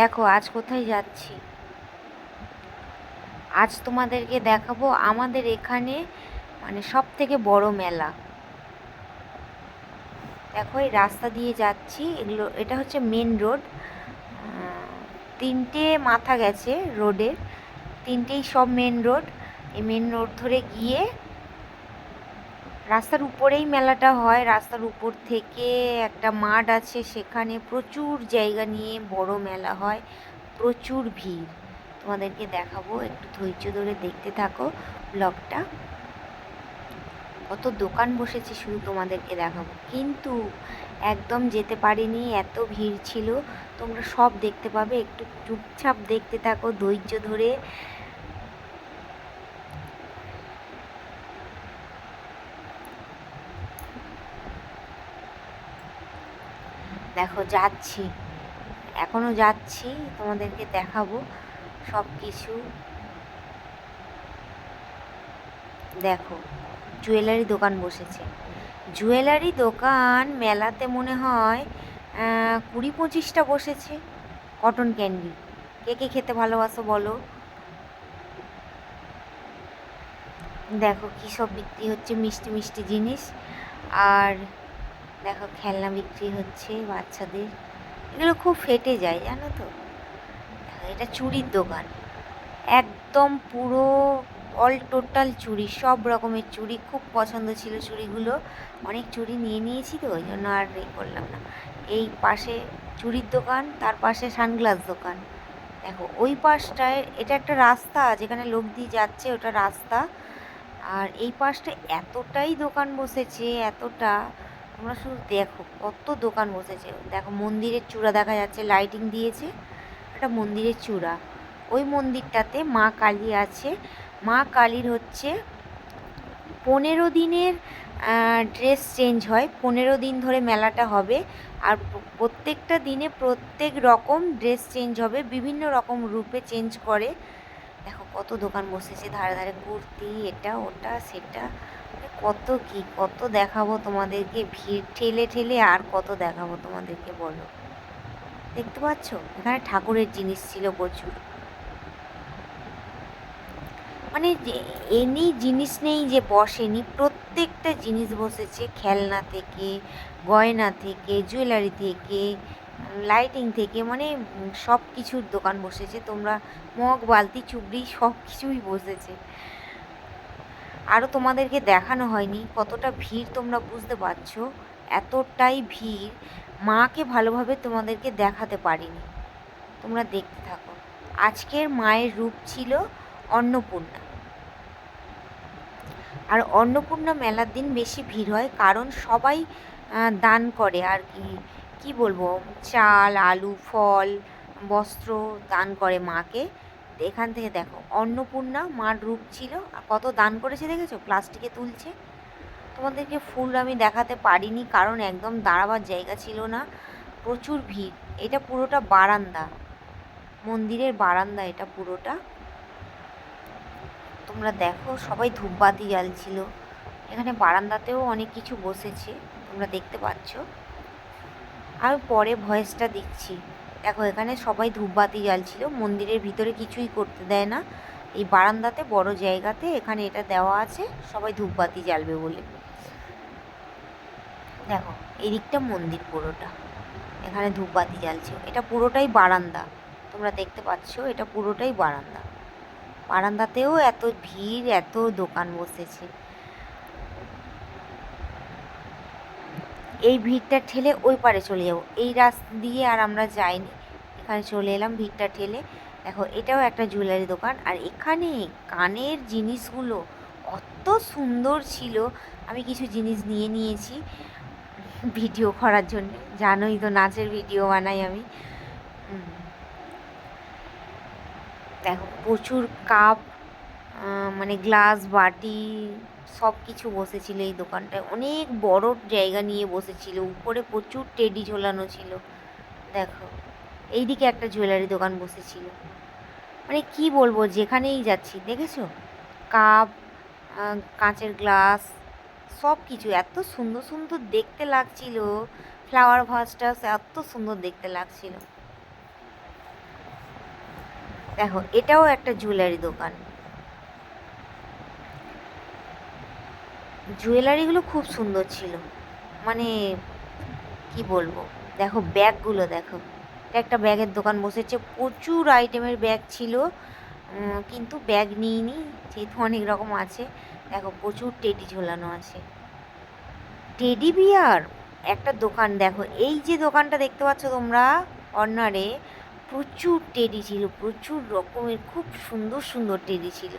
দেখো, আজ কোথায় যাচ্ছি? আজ তোমাদেরকে দেখাবো আমাদের এখানে মানে সব থেকে বড় মেলা। দেখো, এই রাস্তা দিয়ে যাচ্ছি, এগুলো, এটা হচ্ছে মেন রোড তিনটে মাথা গেছে রোডের তিনটেই সব মেন রোড এই মেন রোড ধরে গিয়ে রাস্তার উপরেই মেলাটা হয়। রাস্তার উপর থেকে একটা মাঠ আছে, সেখানে প্রচুর জায়গা নিয়ে বড় মেলা হয়। প্রচুর ভিড়। তোমাদেরকে দেখাবো, একটু ধৈর্য ধরে দেখতে থাকো ব্লগটা। কত দোকান বসেছে, শুধু তোমাদেরকে দেখাবো। কিন্তু একদম যেতে পারিনি, এত ভিড় ছিল। তোমরা সব দেখতে পাবে, একটু চুপচাপ দেখতে থাকো, ধৈর্য ধরে। দেখো, যাচ্ছি। এখনও যাচ্ছি, তোমাদেরকে দেখাবো সব কিছু দেখো, জুয়েলারি দোকান বসেছে। জুয়েলারি দোকান মেলাতে মনে হয় কুড়ি পঁচিশটা বসেছে। Cotton candy. কে কে খেতে ভালোবাসো বলো? দেখো, কী সব বিক্রি হচ্ছে, মিষ্টি মিষ্টি জিনিস। আর দেখো খেলনা বিক্রি হচ্ছে বাচ্চাদের। এগুলো খুব ফেটে যায়, জানো তো? এটা চুড়ির দোকান। একদম পুরো অল টোটাল চুড়ি সব রকমের চুড়ি খুব পছন্দ ছিল চুড়িগুলো অনেক চুড়ি নিয়ে নিয়েছি তো, ওই জন্য আর এ করলাম না। এই পাশে চুড়ির দোকান, তার পাশে সানগ্লাস দোকান। দেখো, ওই পাশটায়, এটা একটা রাস্তা, যেখানে লোক দিয়ে যাচ্ছে, ওটা রাস্তা। আর এই পাশটা এতটাই দোকান বসেছে, এতটা তোমরা শুধু দেখো, কত দোকান বসেছে। দেখো, মন্দিরের চূড়া দেখা যাচ্ছে লাইটিং দিয়েছে, একটা মন্দিরের চূড়া। ওই মন্দিরটাতে মা কালী আছে। মা কালীর হচ্ছে পনেরো দিনের ড্রেস চেঞ্জ হয়। পনেরো দিন ধরে মেলাটা হবে। আর প্রত্যেকটা দিনে প্রত্যেক রকম ড্রেস চেঞ্জ হবে, বিভিন্ন রকম রূপে চেঞ্জ করে। দেখো, কত দোকান বসেছে, ধারে ধারে কুর্তি, এটা, ওটা, সেটা। কত কি, কত দেখাবো তোমাদেরকে ভিড়, ঠেলে ঠেলে আর কত দেখাবো তোমাদেরকে বলো। দেখতে পাচ্ছ? এখানে ঠাকুরের জিনিস ছিল প্রচুর। মানে এনি জিনিস নেই যে বসেনি, প্রত্যেকটা জিনিস বসেছে, খেলনা থেকে, গয়না থেকে জুয়েলারি থেকে লাইটিং থেকে মানে সব কিছুর দোকান বসেছে, তোমরা মগ, বালতি, চুবড়ি সব কিছুই বসেছে। আরও তোমাদেরকে দেখানো হয়নি। কতটা ভিড় তোমরা বুঝতে পারছ? এতটাই ভিড়, মাকে ভালোভাবে তোমাদেরকে দেখাতে পারিনি। তোমরা দেখতে থাকো। আজকের মায়ের রূপ ছিল অন্নপূর্ণা। আর অন্নপূর্ণা মেলার দিন বেশি ভিড় হয় কারণ সবাই দান করে আর কি। কি বলব? চাল, আলু, ফল, বস্ত্র দান করে মাকে। এখান থেকে দেখো, অন্নপূর্ণা মার রূপ ছিল। আর কত দান করেছে দেখেছ? প্লাস্টিকে তুলছে। তোমাদেরকে ফুল আমি দেখাতে পারিনি কারণ একদম দাঁড়াবার জায়গা ছিল না। প্রচুর ভিড়। এটা পুরোটা বারান্দা। মন্দিরের বারান্দা এটা পুরোটা। তোমরা দেখো, সবাই ধূপবাতি জ্বালছিল। এখানে বারান্দাতেও অনেক কিছু বসেছে। তোমরা দেখতে পাচ্ছ। আমি পরে ভয়েসটা দিচ্ছি। দেখো, এখানে সবাই ধূপবাতি জ্বালছিল, মন্দিরের ভিতরে কিছুই করতে দেয় না। এই বারান্দাতে, বড় জায়গাতে এখানে এটা দেওয়া আছে, সবাই ধূপবাতি জ্বালবে বলে। দেখো এই দিকটা মন্দির পুরোটা, এখানে ধূপবাতি জ্বালছে। এটা পুরোটাই বারান্দা, তোমরা দেখতে পাচ্ছ, এটা পুরোটাই বারান্দা। বারান্দাতেও এত ভিড়, এত দোকান বসেছে। এই ভিড়টা ঠেলে ওই পারে চলে যাব। এই রাস্তা দিয়ে আর আমরা যাইনি। এখানে চলে এলাম ভিড়টা ঠেলে। দেখো, এটাও একটা জুয়েলারি দোকান। আর এখানে কানের জিনিসগুলো অত সুন্দর ছিল। আমি কিছু জিনিস নিয়ে নিয়েছি ভিডিও করার জন্য। জানোই তো, নাচের ভিডিও বানাই আমি। দেখো, প্রচুর কাপ মানে গ্লাস, বাটি সব কিছু বসেছিল এই দোকানটায়। অনেক বড় জায়গা নিয়ে বসেছিল। উপরে প্রচুর টেডি ঝোলানো ছিল। দেখো, এইদিকে একটা জুয়েলারি দোকান বসেছিল। মানে কি বলব, যেখানেই যাচ্ছি, দেখেছ? কাপ কাঁচের গ্লাস, সব কিছু। এত সুন্দর সুন্দর দেখতে লাগছিল। ফ্লাওয়ার ভাসটা এত সুন্দর দেখতে লাগছিল। দেখো, এটাও একটা জুয়েলারি দোকান। জুয়েলারিগুলো খুব সুন্দর ছিল। মানে কি বলব? দেখো ব্যাগগুলো দেখো। এটা একটা ব্যাগের দোকান বসেছে। প্রচুর আইটেমের ব্যাগ ছিল। কিন্তু ব্যাগ নিইনি। যেহেতু অনেক রকম আছে। দেখো প্রচুর টেডি ঝোলানো আছে। টেডি বিয়ার একটা দোকান দেখো। এই যে দোকানটা দেখতে পাচ্ছ তোমরা কর্নারে, প্রচুর টেডি ছিল। প্রচুর রকমের, খুব সুন্দর সুন্দর টেডি ছিল।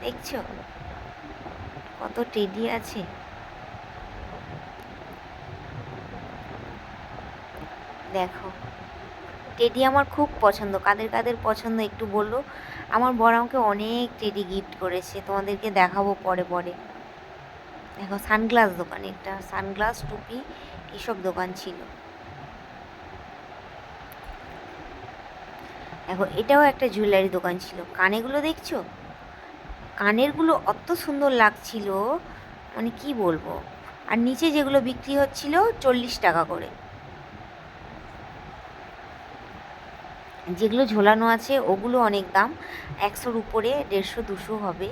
দেখছ? কত টেডি আছে? দেখো, টেডি আমার খুব পছন্দ। কাদের কাদের পছন্দ একটু বলল আমার বর আমাকে অনেক টেডি গিফট করেছে, তোমাদেরকে দেখাবো পরে পরে। দেখো, সানগ্লাস দোকান একটা সানগ্লাস, টুপি, এসব দোকান ছিল। দেখো, এটাও একটা জুয়েলারি দোকান ছিল। কানেগুলো দেখছ? কানেরগুলো অত সুন্দর লাগছিল মানে কি বলব? আর নিচে যেগুলো বিক্রি হচ্ছিল চল্লিশ টাকা করে। যেগুলো ঝোলানো আছে ওগুলো অনেক দাম, একশোর উপরে দেড়শো, দুশো হবে।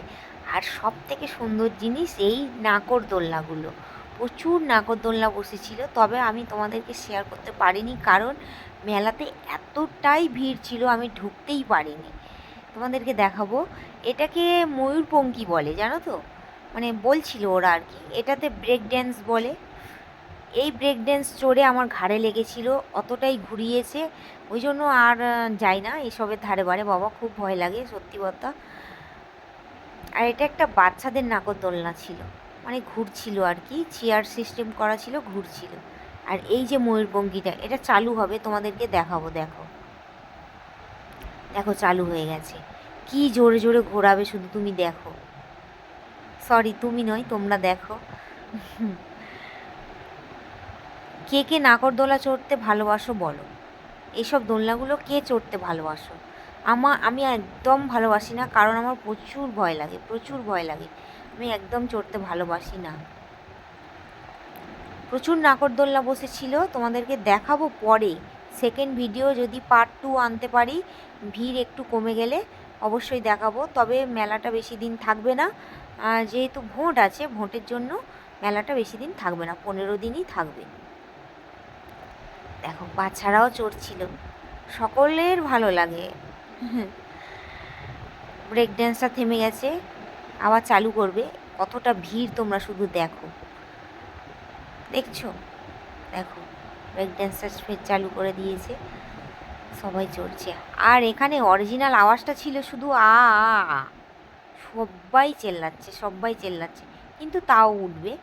আর সব থেকে সুন্দর জিনিস এই নাকরদোলনাগুলো প্রচুর নাকরদোলনা বসেছিল, তবে আমি তোমাদেরকে শেয়ার করতে পারিনি কারণ মেলাতে এতটাই ভিড় ছিল আমি ঢুকতেই পারিনি। তোমাদেরকে দেখাবো। এটাকে ময়ূরপঙ্খী বলে, জানো তো? মানে বলছিল ওরা আর কি, এটাতে ব্রেক ড্যান্স বলে। এই ব্রেক ড্যান্স চড়ে আমার ঘাড়ে লেগেছিল, অতটাই ঘুরিয়েছে। ওই জন্য আর যাই না, এসবের ধারে বারে, বাবা, খুব ভয় লাগে, সত্যি কথা। আর এটা একটা বাচ্চাদের নাকরদোলনা ছিল মানে ঘুরছিল আর কি চেয়ার সিস্টেম করা ছিল, ঘুরছিল। আর এই যে ময়ূরপঙ্খীটা এটা চালু হবে, তোমাদেরকে দেখাবো, দেখো। দেখো চালু হয়ে গেছে। কি জোরে জোরে ঘোরাবে শুধু তুমি দেখো। সরি তুমি নয়, তোমরা দেখো। কে কে নাকরদোলা চড়তে ভালোবাসো বলো। এইসব দোলনাগুলো কে চড়তে ভালোবাসো? আমার আমি একদম ভালোবাসি না, কারণ আমার প্রচুর ভয় লাগে, প্রচুর ভয় লাগে। আমি একদম চড়তে ভালোবাসি না। প্রচুর নাকরদোলনা বসেছিল, তোমাদেরকে দেখাবো পরে। সেকেন্ড ভিডিও যদি পার্ট টু আনতে পারি, ভিড় একটু কমে গেলে অবশ্যই দেখাবো। তবে মেলাটা বেশি দিন থাকবে না। যেহেতু ভোট আছে, ভোটের জন্য মেলাটা বেশি দিন থাকবে না, পনেরো দিনই থাকবে। দেখো, বাচ্চারাও চড়ছিল। সকলের ভালো লাগে। ব্রেক ড্যান্সটা থেমে গেছে, আবার চালু করবে। কতটা ভিড় তোমরা শুধু দেখো। দেখছ? দেখো। ব্রেক ড্যান্সটা ফের চালু করে দিয়েছে। সবাই চড়ছে। আর এখানে অরিজিনাল আওয়াজটা ছিল শুধু আ। সবাই চেল্লাচ্ছে সবাই চেল্লাচ্ছে। কিন্তু তাও উঠবে।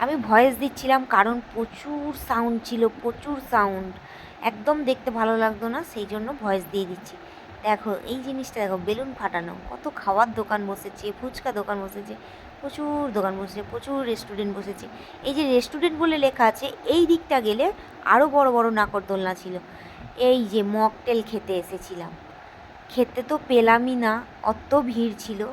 আমি ভয়েস দিচ্ছিলাম কারণ প্রচুর সাউন্ড ছিল, প্রচুর সাউন্ড একদম দেখতে ভালো লাগতো না, সেই জন্য ভয়েস দিয়ে দিচ্ছি। দেখো, এই জিনিসটা দেখো, বেলুন ফাটানো, কত খাওয়ার দোকান বসেছে, ফুচকা দোকান বসেছে। প্রচুর দোকান বসেছে, প্রচুর রেস্টুরেন্ট বসেছে। এই যে রেস্টুরেন্ট বলে লেখা আছে, এই দিকটা গেলে আরও বড় বড় নাকরদোলনা ছিল। এই যে মকটেল খেতে এসেছিলাম। খেতে তো পেলামই না, অত ভিড় ছিল।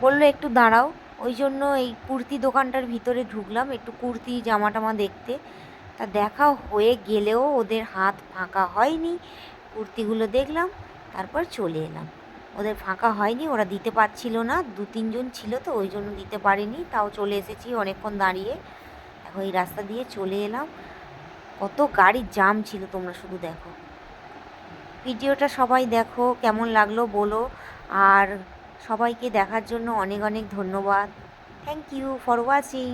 বলল, একটু দাঁড়াও। ওই জন্য এই কুর্তি দোকানটার ভিতরে ঢুকলাম, একটু কুর্তি জামা টামা দেখতে। তা দেখা হয়ে গেলেও ওদের হাত ফাঁকা হয়নি। কুর্তিগুলো দেখলাম, তারপর চলে এলাম। ওদের ফাঁকা হয়নি, ওরা দিতে পারছিল না, দু তিনজন ছিল তো, ওই জন্য দিতে পারেনি, তাও চলে এসেছি অনেকক্ষণ দাঁড়িয়ে। এখন এই রাস্তা দিয়ে চলে এলাম। কত গাড়ির জাম ছিল, তোমরা শুধু দেখো। ভিডিওটা সবাই দেখো, কেমন লাগল বলো। আর সবাইকে দেখার জন্য অনেক অনেক ধন্যবাদ। Thank you for watching